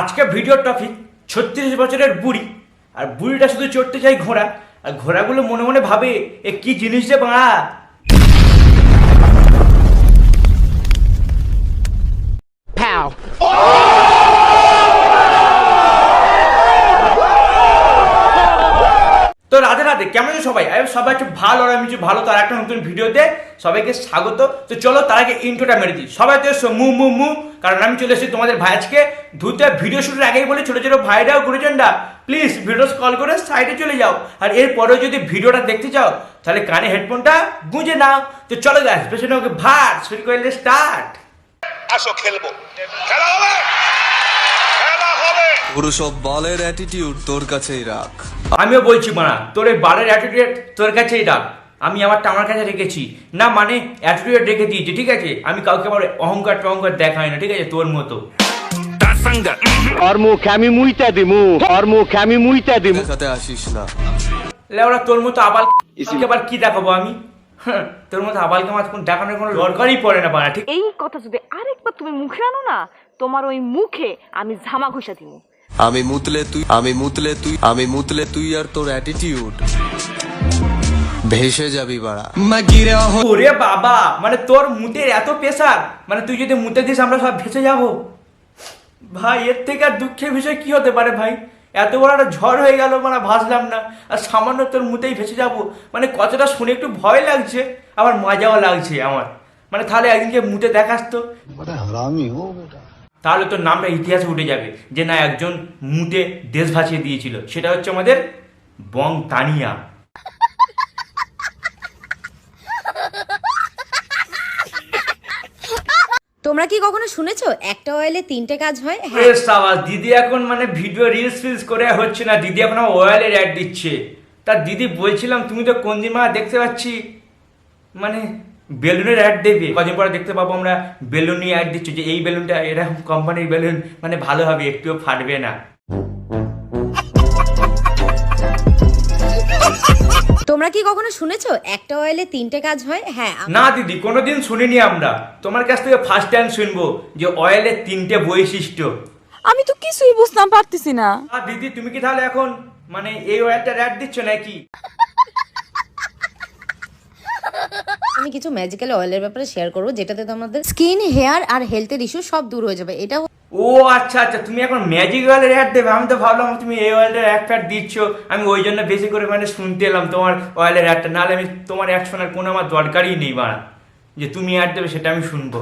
আজকে video topic ছত্রিশ বছরের বুড়ি। আর বুড়িটা শুধু চড়তে চাই ঘোড়া। আর ঘোড়াগুলো মনে মনে ভাবে, এ কি জিনিস রে বাড়া? Pow. তো রাধে রাধে কেমন আছো সবাই? আরে সবাই একটু ভালো আর আমি ভালো তার একটা নতুন ভিডিওতে সবাইকে স্বাগত। তো চলো তার আগে ইন্ট্রোটা মেরে দিই। সবাই তো এসো মু মু মু। কারণ আমি চলে এসেছি তোমাদের ভাই আজকে। ধুতে ভিডিও শুটের আগেই বলে ছোটো ছোটো ভাইরাও গুরুজনরা প্লিজ ভিডিও কল করে সাইডে চলে যাও। আর এরপরেও যদি ভিডিওটা দেখতে চাও তাহলে কানে হেডফোনটা গুঁজে নাও। তো চলো গাছ পেছনে ওকে ভাত শুরু করলে স্টার্ট আসো খেলব। খেলা হবে! খেলা হবে! পুরো সব বলের অ্যাটিটিউড তোর কাছেই রাখ। আমিও বলছি মানা তোর এই বারের অ্যাটিটিউড তোর কাছেই রাখ। আমি আমারটা আমার কাছে রেখেছি। না মানে অ্যাটিটিউড রেখে দিয়েছি ঠিক আছে? আমি কাউকে আমার অহংকার টহংকার দেখাই না ঠিক আছে? তোর মতো। আমি মুইতা দিমু। ওর মুখে আমি মুইতা দিমু। দেখাতে আসিস না। লেওরা তোর মতো আবাল আবার কি দেখাবো আমি? হ্যাঁ, তোর মতো আবালকে আমার কোন দেখানোর কোনো দরকারই পড়ে না বাড়া ঠিক এই কথা যদি আরেকবার তুমি মুখে আনো না তোমার ওই মুখে আমি ঝামা ঘষা দিব আমি মুতলে তুই আমি মুতলে তুই আমি মুতলে তুই আর তোর অ্যাটিটিউড ভেসে যাবি বাড়া। ওরে বাবা মানে তোর মুতের এত প্রেশার মানে তুই যদি মুতে দিস আমরা সব ভেসে যাব। ভাই এর থেকে আর দুঃখের বিষয় কি হতে পারে ভাই? এত বড় একটা ঝড় হয়ে গেল মানে ভাসলাম না। আর সামান্য তোর মুতেই ভেসে যাব। মানে কতটা শুনে একটু ভয় লাগছে আবার মজাও লাগছে আমার। মানে তাহলে একদিনকে মুতে দেখাস তো। তাহলে তোর নামটা ইতিহাসে উঠে যাবে যে না একজন মুতে দেশ ভাসিয়ে দিয়েছিল। সেটা হচ্ছে আমাদের বং তানিয়া তোমরা কি কখনো শুনেছো? একটা অয়েলে তিনটে কাজ হয়? হ্যাঁ। সাবাস দিদি এখন মানে ভিডিও রিলস ফিলস করে হচ্ছে না। দিদি এখন অয়েলের অ্যাড দিচ্ছে। তা দিদি বলছিলাম তুমি তো কোন দিন মা দেখতে পাচ্ছি? মানে বেলুনের অ্যাড দেবে। কদিন পরে দেখতে পাবো আমরা বেলুনই অ্যাড দিচ্ছি যে এই বেলুনটা এরকম কোম্পানির বেলুন মানে ভালো হবে একটুও ফাটবে না। তোমরা কি কখনো শুনেছো? একটা অয়েলে তিনটে কাজ হয়? হ্যাঁ না দিদি কোনোদিন শুনিনি আমরা। তোমার কাছ থেকে ফার্স্ট টাইম শুনব যে অয়েলের তিনটে বৈশিষ্ট্য। আমি তো কিছুই বুঝতাম পারতেছি না। আর দিদি তুমি কি তাহলে এখন মানে এই অয়েলটার অ্যাড দিচ্ছ নাকি? আমি কিছু ম্যাজিক্যাল অয়েলের ব্যাপারে শেয়ার করব, যেটাতে তোমাদের স্কিন হেয়ার আর হেলথের ইস্যু সব দূর হয়ে যাবে। এটা ও আচ্ছা আচ্ছা তুমি এখন ম্যাজিক অয়েলের অ্যাড দেবে? আমি তো ভাবলাম তুমি এই অয়েলের অ্যাড ফ্যাড দিচ্ছ, আমি ওই জন্য বেশি করে মানে শুনতে এলাম তোমার অয়েলের অ্যাডটা নাহলে আমি তোমার অ্যাড শোনার কোনো আমার দরকারই নেই, বাড়া। যে তুমি অ্যাড দেবে, সেটা আমি শুনব।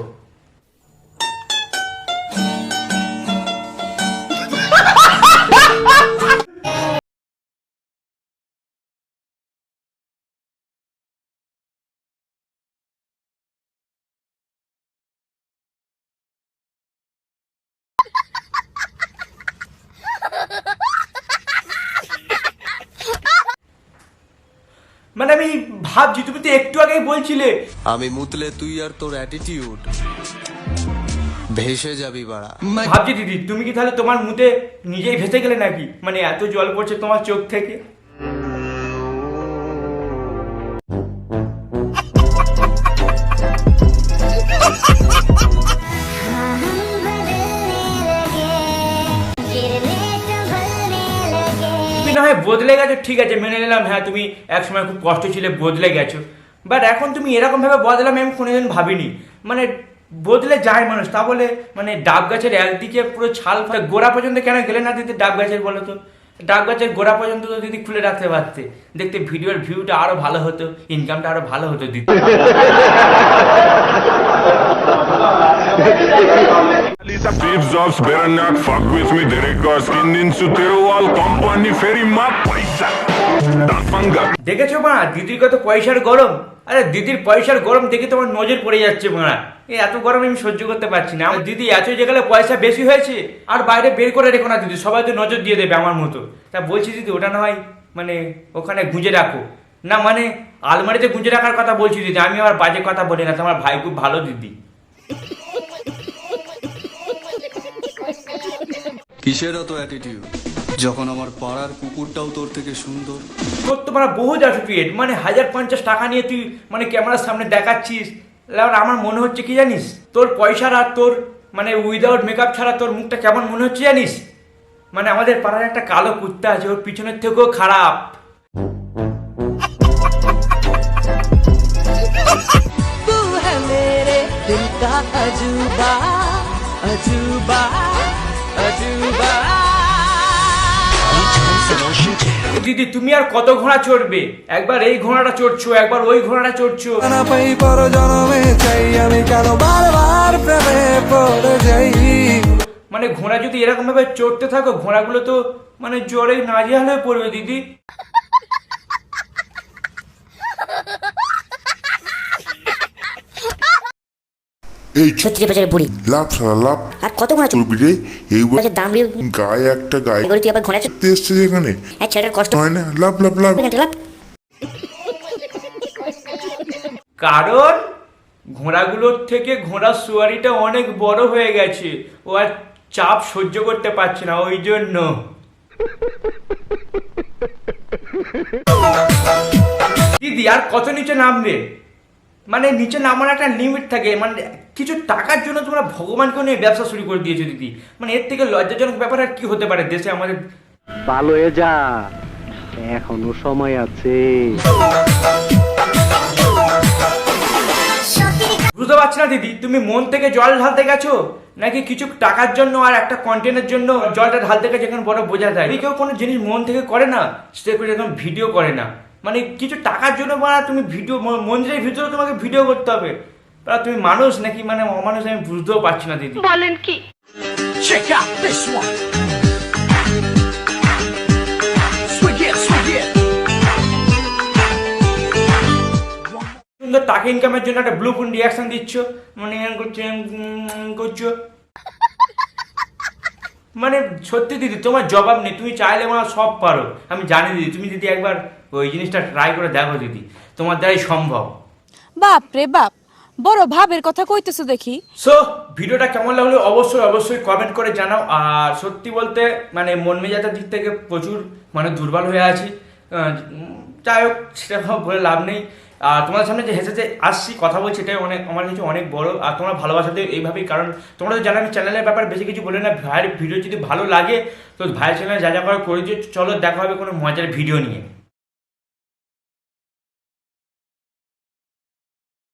মানে আমি ভাবছি তুমি তো একটু আগেই বলছিলে। আমি মুতলে তুই আর তোর অ্যাটিটিউড ভেসে যাবি বাড়া। ভাবছি দিদি তুমি কি তাহলে তোমার মুতে নিজেই ভেসে গেলে নাকি? মানে এত জল পড়ছে তোমার চোখ থেকে? বদলে গেছো, ঠিক আছে, মেনে নিলাম। হ্যাঁ তুমি একসময় খুব কষ্ট ছিলে, বদলে গেছো। বাট এখন তুমি এরকম ভাবে বদলাম আমি কোনোদিন ভাবিনি। মানে বদলে যায় মানুষ, তা বলে মানে ডাব গাছের একদিকে পুরো ছাল গোড়া পর্যন্ত কেন গেলে না দিতে ডাব গাছের বলো তো? ডাব গাছের গোড়া পর্যন্ত তো দিদি খুলে রাখতে পারতে। দেখতে ভিডিওর ভিউটা আরও ভালো হতো ইনকামটা আরও ভালো হতো দিদি। Steve Jobs better not fuck with me Derek skin into Terual company, ferry, my paisa. দেখেছ মা, দিদির কত পয়সার গরম? আরে, দিদির পয়সার গরম দেখে তোমার নজর পড়ে যাচ্ছে মা। এই এত গরম আমি সহ্য করতে পারছি না। দিদি এত জায়গায় পয়সা বেশি হয়েছে, আর বাইরে বের করে রেখো না দিদি, সবাই তো নজর দিয়ে দেবে আমার মতো। তা বলছি দিদি, ওটা না হয় মানে ওখানে গুঁজে রাখো। না মানে আলমারিতে গুঁজে রাখার কথা বলছি দিদি, আমি আমার বাজে কথা বলি না, তোমার ভাই খুব ভালো দিদি। কিসের অত অ্যাটিটিউড যখন আমার পাড়ার কুকুরটাও তোর থেকে সুন্দর। তোর তো মানে বহু অ্যাটিটিউড মানে হাজার পঞ্চাশ টাকা নিয়ে তুই মানে ক্যামেরার সামনে দেখাচ্ছিস। এবার আমার মনে হচ্ছে কি জানিস? তোর পয়সার আর তোর মানে উইদাউট মেকআপ ছাড়া তোর মুখটা কেমন মনে হচ্ছে জানিস? মানে আমাদের পাড়ার একটা কালো কুত্তা আছে, ওর পিছনের থেকেও খারাপ। দিদি তুমি আর কত ঘোড়া চড়বে? একবার এই ঘোড়াটা চড়ছো একবার ওই ঘোড়াটা চড়ছো। মানে ঘোড়া যদি এরকম ভাবে চড়তে থাকো ঘোড়াগুলো তো মানে জ্বরে নাজেহাল হয়ে পড়বে দিদি। এই ছত্রিশ বছরের বুড়ি লাভ সারা লাভ আর কত ঘোড়া চলবি রে এই বয়সে দাম গায়ে একটা গায়ে। করে তুই আবার ঘোড়া এসছে যেখানে এক ছেলেটার কষ্ট হয় না লাভ লাভ লাভ কারণ ঘোড়াগুলোর থেকে ঘোড়ার সুয়ারিটা অনেক বড় হয়ে গেছে। ও আর চাপ সহ্য করতে পারছে না ওই জন্য। দিদি আর কত নিচে নামবে? মানে নিচে নামার একটা লিমিট থাকে। মানে কিছু টাকার জন্য তোমরা ভগবানকেও নিয়ে ব্যবসা শুরু করে দিয়েছ দিদি। মানে এর থেকে লজ্জাজনক ব্যাপার আর কি হতে পারে? দেশে আমাদের ভালো হয়ে যা। এখনও সময় আছে। বুঝতে পারছি না দিদি তুমি মন থেকে জল ঢালতে গেছো? নাকি কিছু টাকার জন্য আর একটা কন্টেন্টের জন্য জলটা ঢালতে গেছে? যেখানে বড় বোঝা যায়। কেউ কোনো জিনিস মন থেকে করে না সে করে যখন ভিডিও করে না। মানে কিছু টাকার জন্য মানে তুমি ভিডিও মন্দিরের ভিতরে তোমাকে ভিডিও করতে হবে। তা তুমি মানুষ নাকি মানে অমানুষ আমি বুঝতেও পারছি না দিদি। বলেন কি? সুন্দর টাকা ইনকামের জন্য একটা ব্লু প্রিন্ট রিয়াকশন দিচ্ছ। মানে করছ করছ। মানে সত্যি দিদি তোমার জবাব নেই। তুমি চাইলে আমার সব পারো। আমি জানি দিদি তুমি যদি একবার ওই জিনিসটা ট্রাই করে দেখো দিদি। তোমার দ্বারাই সম্ভব। বাপ রে বাপ বড় ভাবের কথা কইতেছো দেখি। সো ভিডিওটা কেমন লাগল অবশ্যই অবশ্যই কমেন্ট করে জানাও। আর সত্যি বলতে মানে মন মেজাজের দিক থেকে প্রচুর মানে দুর্বল হয়ে আছি। যাই হোক সেটা বলে লাভ নেই। আর তোমাদের সামনে যে হেসে যে আসছি কথা বলছি এটাই অনেক আমার কিছু অনেক বড়। আর তোমরা ভালোবাসাতে এইভাবেই কারণ তোমরা তো জানো আমি চ্যানেলের ব্যাপারে বেশি কিছু বলি না। ভাইয়ের ভিডিও যদি ভালো লাগে তো ভাইয়ের চ্যানেলে যা যা করে করে দিও চলো দেখা হবে কোনো মজার ভিডিও নিয়ে।